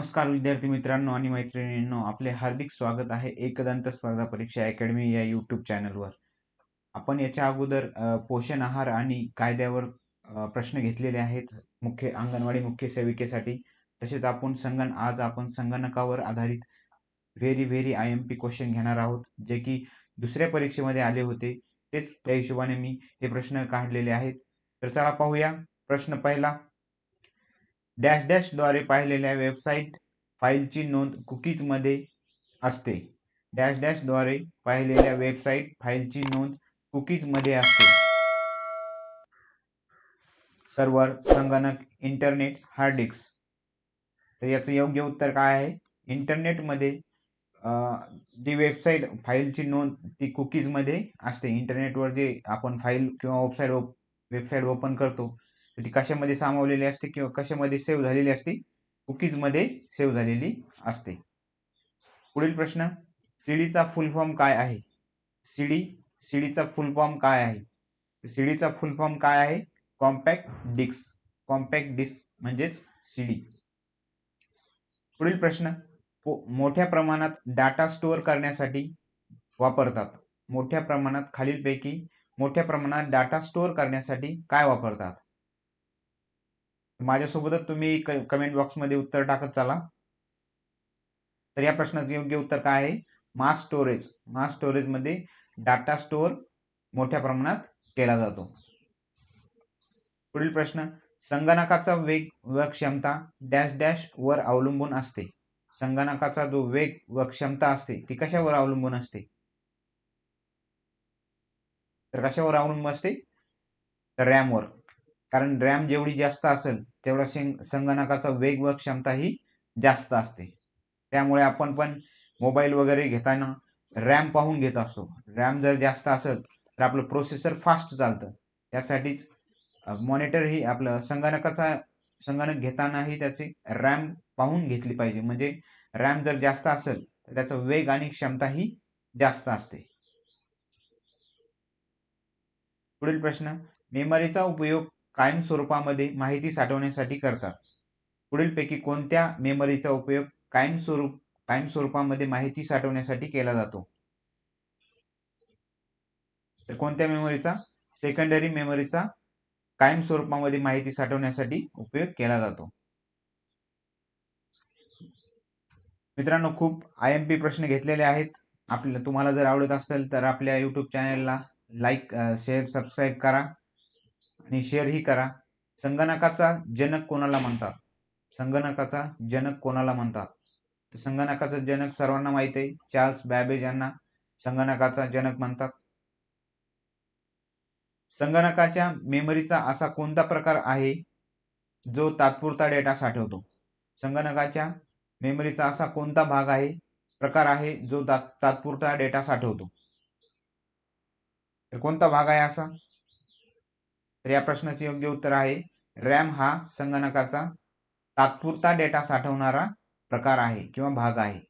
नमस्कार विद्यार्थी मित्रांनो आणि मैत्रिणींनो आपले हार्दिक स्वागत आहे एकदंत स्पर्धा परीक्षा अकॅडमी या यूट्यूब चॅनलवर. आपण याच्या अगोदर पोषण आहार आणि कायद्यावर प्रश्न घेतलेले आहेत मुख्य अंगणवाडी मुख्य सेविकेसाठी. तसेच आपण संगण आज आपण संगणकावर आधारित very very I M P question घेणार आहोत जे की दुसऱ्या परीक्षेमध्ये आले होते. तेच त्या हिशोबाने मी हे प्रश्न काढलेले आहेत. तर चला पाहूया. प्रश्न पहिला डॅश डॅशद्वारे पाहिलेल्या वेबसाईट फाईलची नोंद कुकीजमध्ये असते. डॅश डॅशद्वारे पाहिलेल्या वेबसाईट फाईलची नोंद कुकीजमध्ये असते. सर्व्हर संगणक इंटरनेट हार्ड डिस्क. तर याचं योग्य उत्तर काय आहे? इंटरनेटमध्ये जी वेबसाईट फाईलची नोंद ती कुकीजमध्ये असते. इंटरनेटवर जे आपण फाईल किंवा वेबसाईट वेबसाईट ओपन करतो तर ती कशामध्ये सामावलेली असते किंवा कशामध्ये सेव्ह झालेली असते? कुकीजमध्ये सेव्ह झालेली असते. पुढील प्रश्न सीडीचा फुल फॉर्म काय आहे? सीडी सीडीचा फुल फॉर्म काय आहे? सीडीचा फुल फॉर्म काय आहे? कॉम्पॅक्ट डिस्क कॉम्पॅक्ट डिस्क म्हणजेच सीडी. पुढील प्रश्न पो- मोठ्या प्रमाणात डाटा स्टोअर करण्यासाठी वापरतात. मोठ्या प्रमाणात खालीलपैकी मोठ्या प्रमाणात डाटा स्टोअर करण्यासाठी काय वापरतात? माझ्यासोबतच तुम्ही कमेंट बॉक्समध्ये उत्तर टाकत चला. तर या प्रश्नाचं योग्य उत्तर काय आहे? मास स्टोरेज मास स्टोरेजमध्ये डाटा स्टोअर मोठ्या प्रमाणात केला जातो. पुढील प्रश्न. संगणकाचा वेग व क्षमता डॅश डॅश वर अवलंबून असते. संगणकाचा जो वेग व क्षमता असते ती कशावर अवलंबून असते? तर कशावर अवलंबून असते? तर रॅमवर. कारण रॅम जेवढी जास्त असेल तेवढा संगणकाचा वेग व क्षमता ही जास्त असते. त्यामुळे आपण पण मोबाईल वगैरे घेताना रॅम पाहून घेत असतो. रॅम जर जास्त असेल तर आपलं प्रोसेसर फास्ट चालतं. त्यासाठीच मॉनिटर ही आपलं संगणकाचा संगणक घेतानाही त्याची रॅम पाहून घेतली पाहिजे. म्हणजे रॅम जर जास्त असेल तर त्याचा वेग आणि क्षमता ही जास्त असते. पुढील प्रश्न मेमरीचा उपयोग कायम स्वरूपामध्ये माहिती साठवण्यासाठी करतात. पुढीलपैकी कोणत्या मेमरीचा उपयोग कायम स्वरूप कायम स्वरूपामध्ये माहिती साठवण्यासाठी केला जातो? तर कोणत्या मेमरीचा? सेकंडरी मेमरीचा कायम स्वरूपामध्ये माहिती साठवण्यासाठी उपयोग केला जातो. मित्रांनो खूप आय एम पी प्रश्न घेतलेले आहेत. आपल्या तुम्हाला जर आवडत असेल तर आपल्या यूट्यूब चॅनलला लाईक शेअर सबस्क्राईब करा. आणि शेअरही करा. संगणकाचा जनक कोणाला म्हणतात? संगणकाचा जनक कोणाला म्हणतात? तर संगणकाचा जनक सर्वांना माहीत आहे. चार्ल्स बॅबेज यांना संगणकाचा जनक म्हणतात. संगणकाच्या मेमरीचा असा कोणता प्रकार आहे? जो तात्पुरता डेटा साठवतो. संगणकाच्या मेमरीचा असा कोणता भाग आहे? प्रकार आहे जो तात्पुरता डेटा साठवतो. तर कोणता भाग आहे असा? तर या प्रश्नाचे योग्य उत्तर आहे. रॅम हा संगणकाचा तात्पुरता डेटा साठवणारा प्रकार आहे किंवा भाग आहे.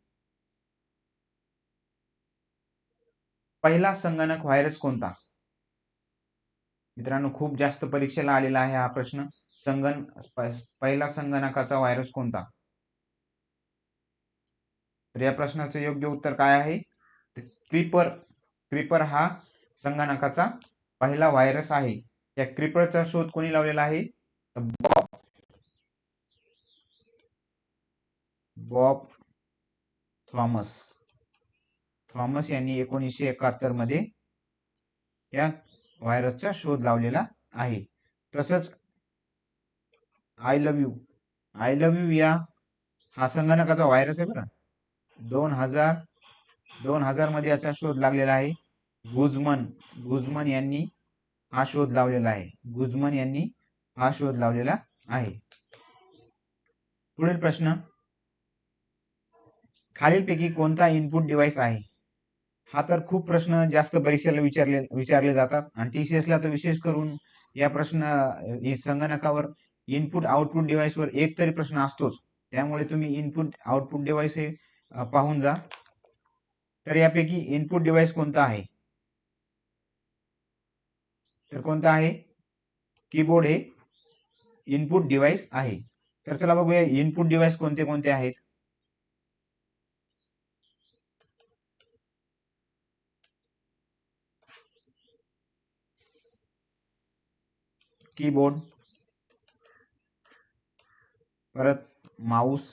पहिला संगणक व्हायरस कोणता? मित्रांनो खूप जास्त परीक्षेला आलेला आहे हा प्रश्न. संगण पहिला संगणकाचा व्हायरस कोणता? तर या प्रश्नाचं योग्य उत्तर काय आहे? क्रीपर क्रीपर हा संगणकाचा पहिला व्हायरस आहे. या क्रिपरचा शोध कोणी लावलेला आहे? बॉब. Bob Thomas. थॉमस यांनी एकोणीसशे एकाहत्तरमध्ये या व्हायरसचा शोध लावलेला आहे. तसंच I love you I love you या हा संगणकाचा व्हायरस आहे बरं. दोन हजार दोन हजारमध्ये याचा शोध लागलेला आहे. गुजमन गुजमन यांनी हा शोध लावलेला आहे. गुजमन यांनी हा शोध लावलेला आहे. पुढील प्रश्न. खालीलपैकी कोणता इनपुट डिव्हाइस आहे? हा तर खूप प्रश्न जास्त परीक्षेला विचारले विचारले जातात. आणि टीसीएस ला तर विशेष करून या प्रश्न संगणकावर इनपुट आउटपुट डिव्हाइसवर एक तरी प्रश्न असतोच. त्यामुळे तुम्ही इनपुट आउटपुट डिव्हाइस हे पाहून जा. तर यापैकी इनपुट डिव्हाइस कोणता आहे? तर कोणता आहे? कीबोर्ड हे इनपुट डिव्हाइस आहे. तर चला बघूया इनपुट डिव्हाइस कोणते कोणते आहेत? कीबोर्ड परत माऊस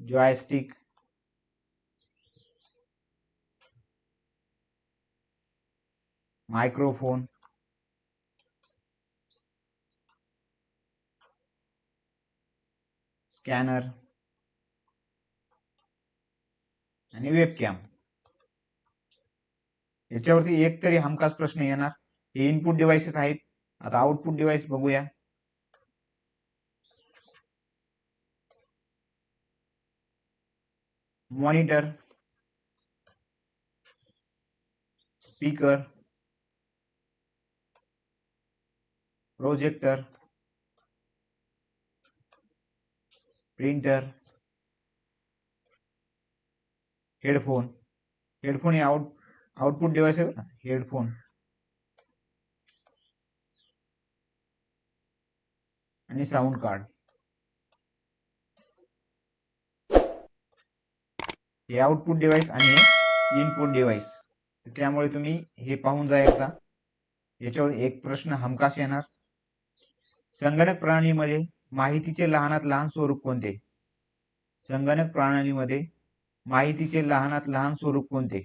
जॉयस्टिक microphone स्कॅनर. आणि वेबकॅम याच्यावरती एक तरी हमखास प्रश्न येणार. हे इनपुट डिव्हाइसेस आहेत. आता आउटपुट डिव्हाइस बघूया. Monitor speaker projector printer headphone headphone हे आउट आउटपुट डिवाइस आहे ना हेडफोन. आणि साऊंड कार्ड. हे आउटपुट डिवाइस आणि हे इनपुट डिव्हाइस. त्यामुळे तुम्ही हे पाहून जा याच्यावर एक प्रश्न हमखास येणार. संगणक प्रणालीमध्ये माहितीचे लहानात लहान स्वरूप कोणते? संगणक प्रणालीमध्ये माहितीचे लहानात लहान स्वरूप कोणते?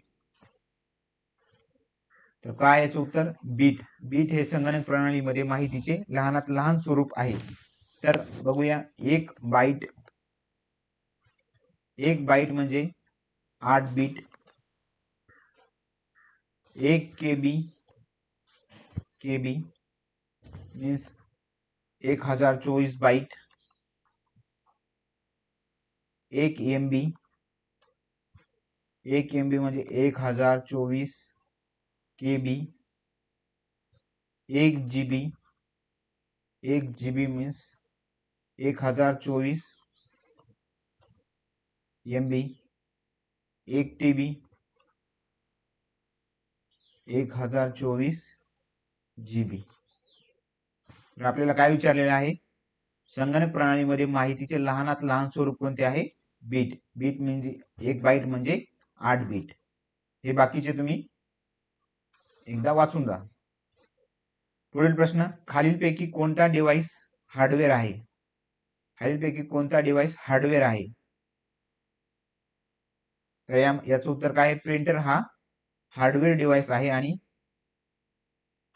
तर काय याचं उत्तर? बीट. बीट हे संगणक प्रणालीमध्ये माहितीचे लहानात लहान स्वरूप आहे. तर बघूया एक बाईट. एक बाईट म्हणजे आठ बीट. एक के बी के बी मीन्स एक हज़ार चोवीस बाइट, एक एम बी एक एम बी म्हणजे एक हज़ार चोवीस के बी एक जी बी एक जी बी मीन्स एक हज़ार चोवीस एम बी एक टी बी एक हज़ार चोवीस जी बी तर आपल्याला काय विचारलेलं आहे? संगणक प्रणालीमध्ये माहितीचे लहानात लहान स्वरूप कोणते आहे? बीट बीट म्हणजे एक बाईट म्हणजे आठ बीट हे बाकीचे तुम्ही एकदा वाचून जा पुढील प्रश्न खालीलपैकी कोणता डिव्हाइस हार्डवेअर आहे? खालीलपैकी कोणता डिव्हाइस हार्डवेअर आहे? तर याचं उत्तर काय आहे? प्रिंटर हा हार्डवेअर डिव्हाइस आहे आणि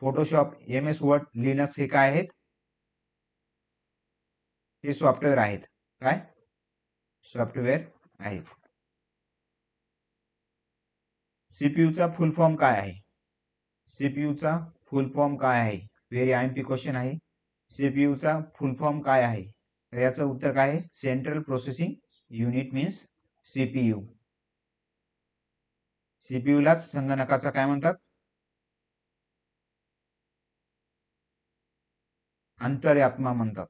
Photoshop M S Word Linux हे काय आहेत? हे सॉफ्टवेअर आहेत. काय? सॉफ्टवेअर आहेत. सीपीयूचा फुल फॉर्म काय आहे? सीपीयूचा फुल फॉर्म काय आहे? Very I M P question आहे. सीपीयूचा फुल फॉर्म काय आहे? तर याचं उत्तर काय आहे? Central processing unit means CPU सीपीयूलाच संगणकाचा काय म्हणतात? अंतर्यात्मा म्हणतात.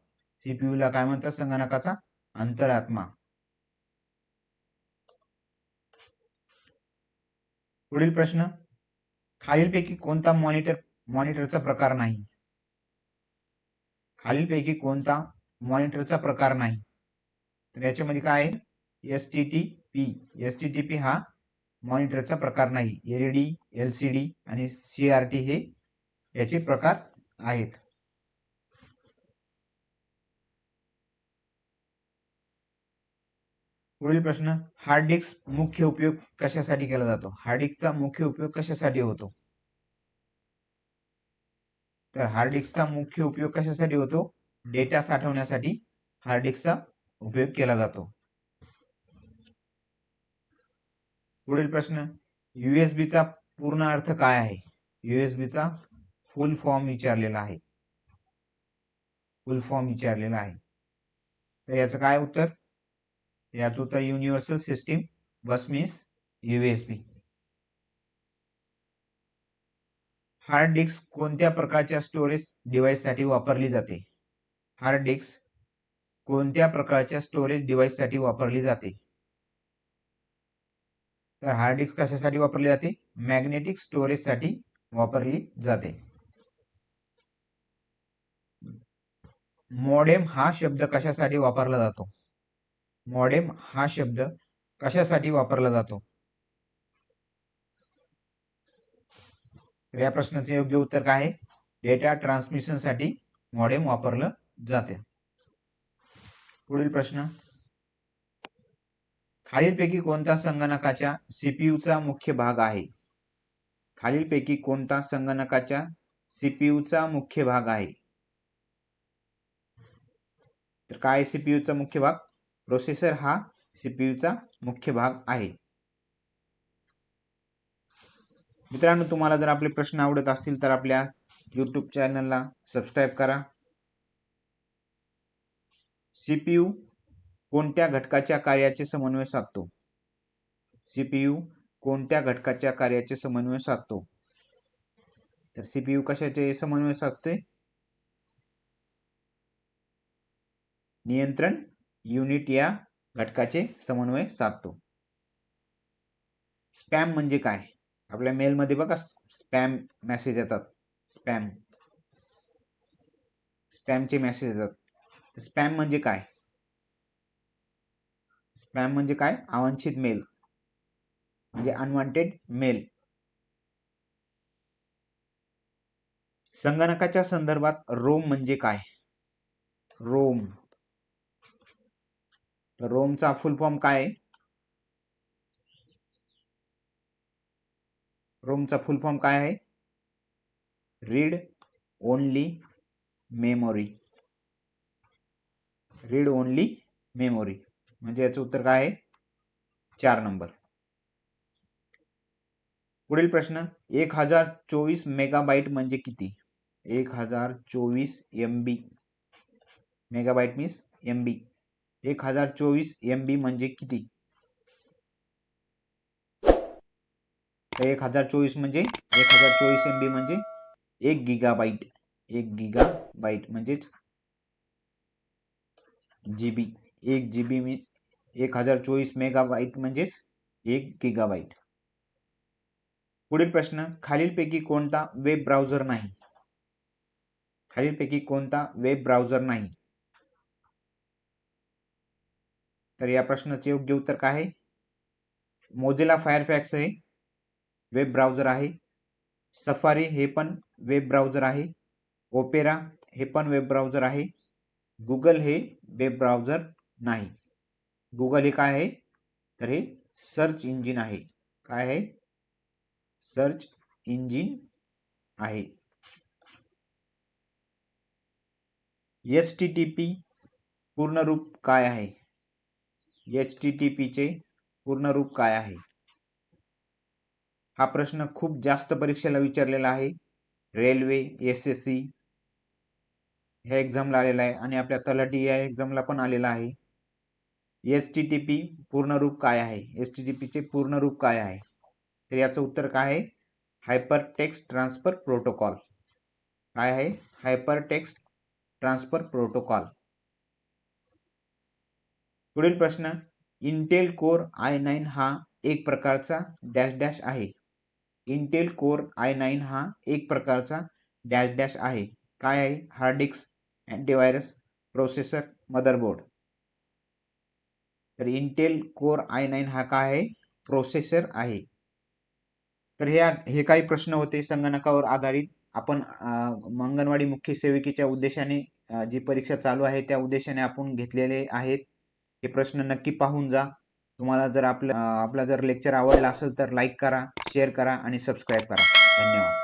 सीपीयूला काय म्हणतात? संगणकाचा अंतरात्मा पुढील प्रश्न. खालीलपैकी कोणता मॉनिटर मॉनिटरचा प्रकार नाही? खालीलपैकी कोणता मॉनिटरचा प्रकार नाही? तर याच्यामध्ये काय आहे? S T T P S T T P हा मॉनिटरचा प्रकार नाही. एलईडी एल सी डी आणि सी आर टी हे याचे प्रकार आहेत. पुढील प्रश्न हार्ड डिस्क मुख्य उपयोग कशासाठी केला जातो? हार्ड डिस्कचा मुख्य उपयोग कशासाठी होतो? तर हार्ड डिस्कचा मुख्य उपयोग कशासाठी होतो? डेटा साठवण्यासाठी हार्ड डिस्कचा उपयोग केला जातो. पुढील प्रश्न चा पूर्ण अर्थ काय आहे? चा फुल फॉर्म विचारलेला आहे. फुल फॉर्म विचारलेला आहे. तर याचं काय उत्तर? याच उत्तर universal system bus means USB hard disk कोणत्या प्रकारच्या स्टोरेज डिव्हाइससाठी वापरली जाते? हार्ड डिस्क कोणत्या प्रकारच्या स्टोरेज डिव्हाइससाठी वापरली जाते? तर हार्ड डिस्क कशासाठी वापरली जाते? मॅग्नेटिक स्टोरेजसाठी वापरली जाते. मॉडेम हा शब्द कशासाठी वापरला जातो? मॉडेम हा शब्द कशासाठी वापरला जातो? तर या प्रश्नाचे योग्य उत्तर काय आहे? डेटा ट्रान्समिशनसाठी मॉडेम वापरलं जाते. पुढील प्रश्न. खालीलपैकी कोणता संगणकाच्या सीपीयूचा मुख्य भाग आहे? खालीलपैकी कोणता संगणकाच्या सीपीयूचा मुख्य भाग आहे? तर काय सीपीयूचा मुख्य भाग? प्रोसेसर हा सीपीयूचा मुख्य भाग आहे. मित्रांनो तुम्हाला जर आपले प्रश्न आवडत असतील तर आपल्या यूट्यूब चॅनलला सबस्क्राईब करा. सीपीयू कोणत्या घटकाच्या कार्याचे समन्वय साधतो? सीपीयू कोणत्या घटकाच्या कार्याचे समन्वय साधतो? तर सीपीयू कशाचे समन्वय साधते? नियंत्रण युनिट या घटकाचे समन्वय साधतो. स्पॅम म्हणजे काय? आपल्या मेलमध्ये बघा स्पॅम मेसेज येतात. स्पॅम. स्पॅमचे मेसेज येतात. स्पॅम म्हणजे काय? स्पॅम म्हणजे काय? अवांछित मेल म्हणजे अनवॉन्टेड मेल संगणकाच्या संदर्भात रोम म्हणजे काय? रोम. तर रोमचा फुल फॉर्म काय आहे? रोमचा फुल फॉर्म काय आहे? Read only memory. Read only memory. म्हणजे याचं उत्तर काय आहे? चार नंबर. पुढील प्रश्न एक हजार चोवीस मेगाबाईट म्हणजे किती? एक हजार चोवीस M B megabyte means M B एक हजार चोवीस एम बी म्हणजे किती? एक हजार चोवीस म्हणजे एक हजार चोवीस एम बी म्हणजे एक गिगाबाईट एक गिगा बाईट म्हणजेच जी बी एक जी बी मी एक हजार चोवीस मेगाबाईट म्हणजेच एक गिगाबाईट पुढील प्रश्न खालीलपैकी कोणता वेब ब्राउझर नाही? खालीलपैकी कोणता वेब ब्राउझर नाही? तर या प्रश्नाचे योग्य उत्तर काय आहे? मोझिला फायरफॅक्स हे वेब ब्राउझर आहे. सफारी हे पण वेब ब्राउझर आहे. ओपेरा हे पण वेब ब्राउझर आहे. गुगल हे वेब ब्राउझर नाही. गुगल हे काय आहे? तर हे सर्च इंजिन आहे. काय आहे? सर्च इंजिन आहे. एस टी टी पी पूर्ण रूप काय आहे? एच टी टी पीचे पूर्ण रूप काय आहे? हा प्रश्न खूप जास्त परीक्षेला विचारलेला आहे. रेल्वे एस एस सी ह्या एक्झामला आलेला आहे आणि आपल्या तलाठी या एक्झामला पण आलेला आहे. एच टी टी पी पूर्ण रूप काय आहे? एच टी टी पीचे पूर्ण रूप काय आहे? तर याचं उत्तर काय आहे? हायपर टेक्स्ट ट्रान्सफर प्रोटोकॉल काय आहे? हायपर टेक्स्ट ट्रान्सफर प्रोटोकॉल पुढील प्रश्न इंटेल कोर आय नाईन हा एक प्रकारचा डॅश डॅश आहे. इंटेल कोर आय नाईन हा एक प्रकारचा डॅश डॅश आहे. काय आहे? Hard disk antivirus processor motherboard तर इंटेल कोर आय नाईन हा काय आहे? प्रोसेसर आहे. तर हे हे काही प्रश्न होते संगणकावर आधारित. आपण अंगणवाडी मुख्य सेविकेच्या उद्देशाने जी परीक्षा चालू आहे त्या उद्देशाने आपण घेतलेले आहेत. हे प्रश्न नक्की पाहून जा. तुम्हाला जर आपलं आपला जर लेक्चर आवडला असेल तर लाईक करा शेअर करा आणि सबस्क्राईब करा. धन्यवाद.